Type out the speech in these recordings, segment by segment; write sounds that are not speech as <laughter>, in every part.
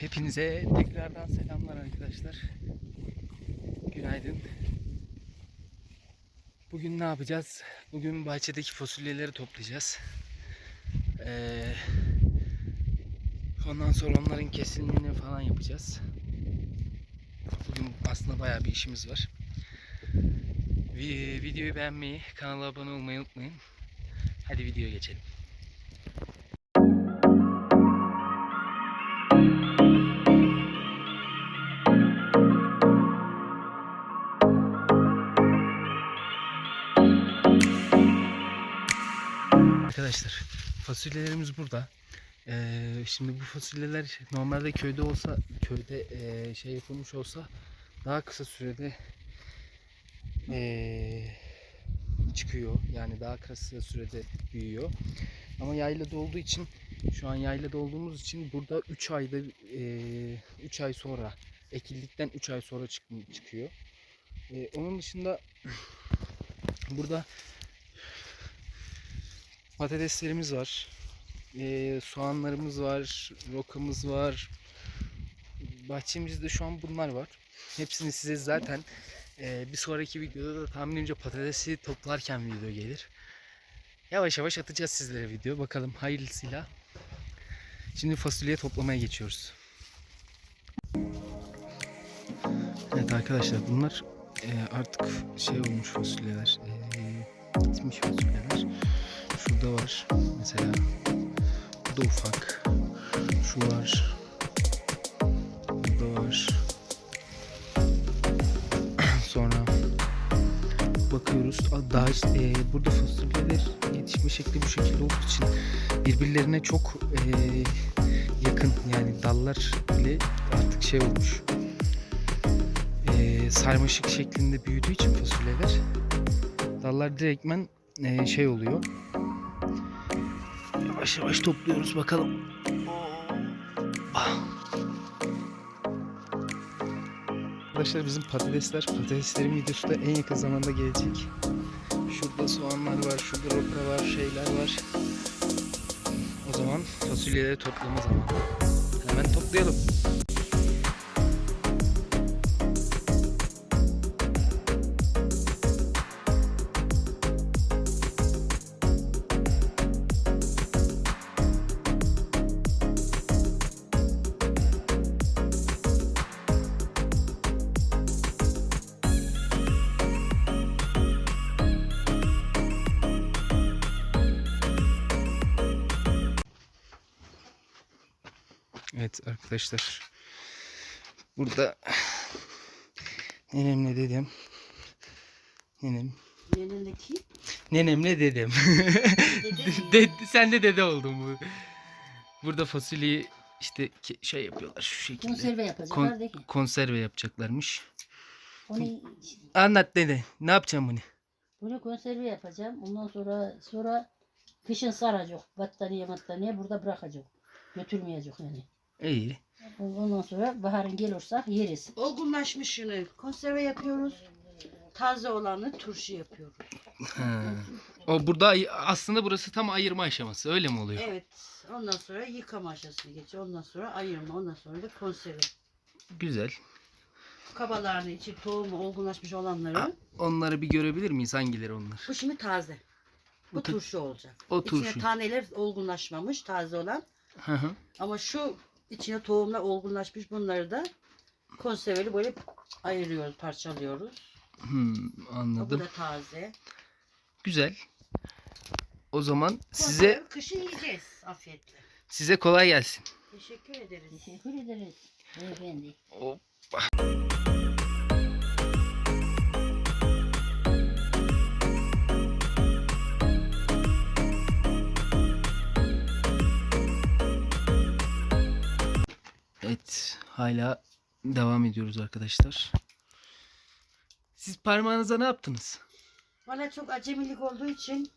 Hepinize tekrardan selamlar arkadaşlar. Günaydın. Bugün ne yapacağız? Bugün bahçedeki fasulyeleri toplayacağız. Ee, ondan sonra onların kesimini falan yapacağız. Bugün aslında bayağı bir işimiz var. Vi- Videoyu beğenmeyi, kanala abone olmayı unutmayın. Hadi videoya geçelim. Arkadaşlar fasulyelerimiz burada. Ee, şimdi bu fasulyeler normalde köyde olsa köyde ee, şey yapılmış olsa daha kısa sürede ee, çıkıyor. Yani daha kısa sürede büyüyor. Ama yaylada olduğu için şu an yaylada olduğumuz için burada 3 ayda 3 ay sonra ekildikten 3 ay sonra çık- çıkıyor. Ee, onun dışında <clears throat> burada patateslerimiz var. Ee, soğanlarımız var. Rokamız var. Bahçemizde şu an bunlar var. Hepsini size zaten e, bir sonraki videoda da tahminimce patatesi toplarken video gelir. Yavaş yavaş atacağız sizlere video. Bakalım hayırlısıyla. Şimdi fasulye toplamaya geçiyoruz. Evet arkadaşlar bunlar e, artık şey olmuş fasulyeler. E, bitmiş fasulyeler. Şurada var mesela. Bu da ufak. Şu var. Burada var. <clears throat> Sonra bakıyoruz. Daha e, burada fasulyeler yetişme şekli bu şekilde olduğu için birbirlerine çok e, yakın yani dallar bile artık şey olmuş. E, sarmaşık şeklinde büyüdüğü için fasulyeler dallar direktmen e, şey oluyor. Yavaş yavaş topluyoruz bakalım. Arkadaşlar bizim patatesler, patateslerin videosu da en yakın zamanda gelecek. Şurada soğanlar var, şurada roka var, şeyler var. O zaman fasulyeleri toplama zamanı. Hemen toplayalım. Evet arkadaşlar. Burada nenemle dedem. Nenem. Yanındaki Nenemle dedem. dede <laughs> De- sen de dede oldun bu. Burada fasulyeyi işte şey yapıyorlar şu şekilde. konserve yapacaklar Kon- de ki. konserve yapacaklarmış. Onu Anlat dede. Ne yapacağım bunu? bunu konserve yapacağım. Ondan sonra sonra kışın saracak. Battaniye battaniye burada bırakacak. Götürmeyecek yani. İyi. Ondan sonra baharın gelirse yeriz. Olgunlaşmışını konserve yapıyoruz. Taze olanı turşu yapıyoruz. Ha. O burada aslında burası tam ayırma aşaması. Öyle mi oluyor? Evet. Ondan sonra yıkama aşamasına geçiyor. Ondan sonra ayırma. Ondan sonra da konserve. Güzel. Kabalarını içi tohumu olgunlaşmış olanları. Onları bir görebilir miyiz? Hangileri onlar? Bu şimdi taze. Bu Bu turşu olacak. O İçine turşu. taneler olgunlaşmamış taze olan. Hı hı. Ama şu içine tohumlar olgunlaşmış bunları da konserveli böyle ayırıyoruz, parçalıyoruz. Hmm, Bu anladım. da taze. Güzel. O zaman size Konserve kışın yiyeceğiz afiyetle. size kolay gelsin. Teşekkür ederiz. Teşekkür ederiz. Beyefendi. Hoppa. Hala devam ediyoruz arkadaşlar. Siz parmağınıza ne yaptınız? Bana çok acemilik olduğu için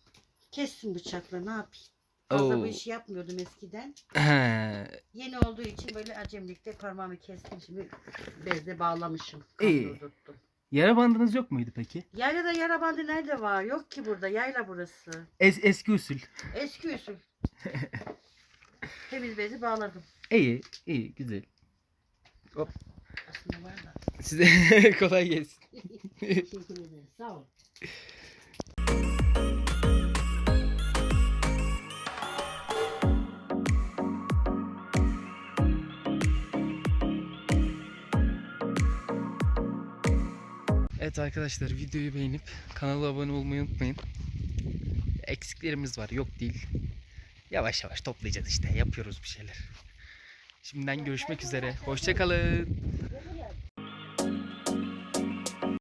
kestim bıçakla ne yapayım. Fazla Oo. bu işi yapmıyordum eskiden. He, Yeni olduğu için böyle acemilikte parmağımı kestim. Şimdi bezle bağlamışım. İyi. Tuttum. yara bandınız yok muydu peki? Yaylada yara bandı nerede var? Yok ki burada. Yayla burası. Es eski usul. Eski usul. <laughs> Temiz bezi bağladım. İyi, iyi, güzel. Aslında var da. Size <laughs> kolay gelsin. <laughs> Teşekkür ederim. Sağ ol. Evet arkadaşlar videoyu beğenip kanala abone olmayı unutmayın. Eksiklerimiz var yok değil. Yavaş yavaş toplayacağız işte yapıyoruz bir şeyler. Şimdiden görüşmek üzere. Hoşçakalın.